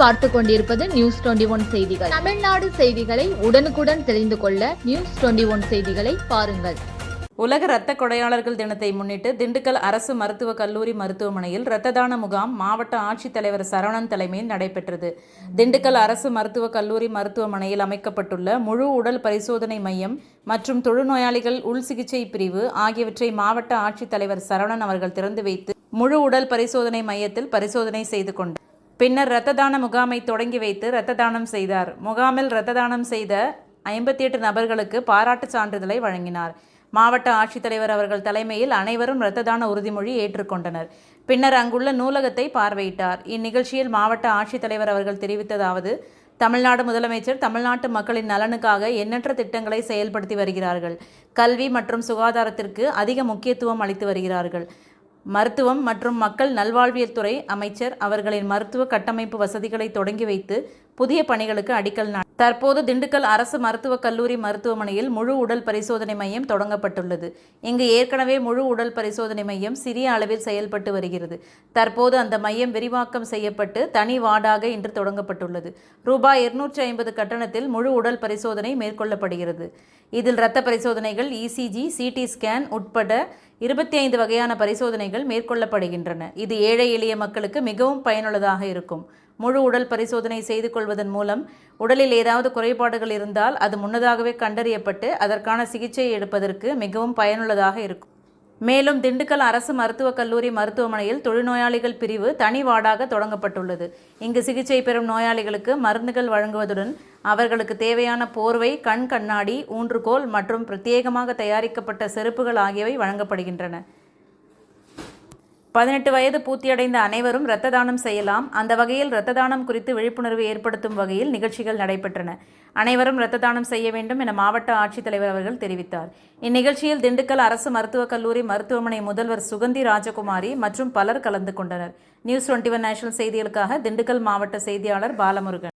பார்த்து கொண்டிருப்பது news twenty one செய்திகள். தமிழ்நாடு செய்திகளை உடனுக்குடன் தெரிந்து கொள்ள நியூஸ் டுவெண்டி ஒன் செய்திகளை பாருங்கள். உலக இரத்த கொடையாளர்கள் தினத்தை முன்னிட்டு திண்டுக்கல் அரசு மருத்துவக் கல்லூரி மருத்துவமனையில் இரத்த தான முகாம் மாவட்ட ஆட்சித்தலைவர் சரவணன் தலைமையில் நடைபெற்றது. திண்டுக்கல் அரசு மருத்துவக் கல்லூரி மருத்துவமனையில் அமைக்கப்பட்டுள்ள முழு உடல் பரிசோதனை மையம் மற்றும் தொழுநோயாளிகள் உள் சிகிச்சை பிரிவு ஆகியவற்றை மாவட்ட ஆட்சித்தலைவர் சரவணன் அவர்கள் திறந்து வைத்து முழு உடல் பரிசோதனை மையத்தில் பரிசோதனை செய்து கொண்டார். பின்னர் இரத்த தான முகாமை தொடங்கி வைத்து இரத்த தானம் செய்தார். முகாமில் இரத்த தானம் செய்த ஐம்பத்தி எட்டு நபர்களுக்கு பாராட்டு சான்றிதழை வழங்கினார். மாவட்ட ஆட்சித்தலைவர் அவர்கள் தலைமையில் அனைவரும் இரத்த தான உறுதிமொழி ஏற்றுக்கொண்டனர். பின்னர் அங்குள்ள நூலகத்தை பார்வையிட்டார். இந்நிகழ்ச்சியில் மாவட்ட ஆட்சித்தலைவர் அவர்கள் தெரிவித்ததாவது தமிழ்நாடு முதலமைச்சர் தமிழ்நாட்டு மக்களின் நலனுக்காக எண்ணற்ற திட்டங்களை செயல்படுத்தி வருகிறார்கள். கல்வி மற்றும் சுகாதாரத்திற்கு அதிக முக்கியத்துவம் அளித்து வருகிறார்கள். மருத்துவம் மற்றும் மக்கள் நல்வாழ்வியல் துறை அமைச்சர் அவர்களின் மருத்துவ கட்டமைப்பு வசதிகளை தொடங்கி வைத்து புதிய பணிகளுக்கு அடிக்கல் தற்போது திண்டுக்கல் அரசு மருத்துவக் கல்லூரி மருத்துவமனையில் முழு உடல் பரிசோதனை மையம் தொடங்கப்பட்டுள்ளது. இங்கு ஏற்கனவே முழு உடல் பரிசோதனை மையம் சிறிய அளவில் செயல்பட்டு வருகிறது. தற்போது அந்த மையம் விரிவாக்கம் செய்யப்பட்டு தனி வார்டாக இன்று தொடங்கப்பட்டுள்ளது. ரூபாய் இருநூற்றி ஐம்பது கட்டணத்தில் முழு உடல் பரிசோதனை மேற்கொள்ளப்படுகிறது. இதில் இரத்த பரிசோதனைகள் இசிஜி சிடி ஸ்கேன் உட்பட இருபத்தி ஐந்து வகையான பரிசோதனைகள் மேற்கொள்ளப்படுகின்றன. இது ஏழை எளிய மக்களுக்கு மிகவும் பயனுள்ளதாக இருக்கும். முழு உடல் பரிசோதனை செய்து கொள்வதன் மூலம் உடலில் ஏதாவது குறைபாடுகள் இருந்தால் அது முன்னதாகவே கண்டறியப்பட்டு அதற்கான சிகிச்சை எடுப்பதற்கு மிகவும் பயனுள்ளதாக இருக்கும். மேலும் திண்டுக்கல் அரசு மருத்துவக் கல்லூரி மருத்துவமனையில் தொழுநோயாளிகள் பிரிவு தனி வார்டாக தொடங்கப்பட்டுள்ளது. இங்கு சிகிச்சை பெறும் நோயாளிகளுக்கு மருந்துகள் வழங்குவதுடன் அவர்களுக்கு தேவையான போர்வை கண் கண்ணாடி ஊன்றுகோல் மற்றும் பிரத்யேகமாக தயாரிக்கப்பட்ட செருப்புகள் ஆகியவை வழங்கப்படுகின்றன. பதினெட்டு வயது பூர்த்தியடைந்த அனைவரும் இரத்த தானம் செய்யலாம். அந்த வகையில் இரத்த தானம் குறித்து விழிப்புணர்வு ஏற்படுத்தும் வகையில் நிகழ்ச்சிகள் நடைபெற்றன. அனைவரும் இரத்த தானம் செய்ய வேண்டும் என மாவட்ட ஆட்சித்தலைவர் அவர்கள் தெரிவித்தார். இந்நிகழ்ச்சியில் திண்டுக்கல் அரசு மருத்துவக் கல்லூரி மருத்துவமனை முதல்வர் சுகந்தி ராஜகுமாரி மற்றும் பலர் கலந்து கொண்டனர். நியூஸ் டுவெண்ட்டி ஒன் நேஷனல் செய்திகளுக்காக திண்டுக்கல் மாவட்ட செய்தியாளர் பாலமுருகன்.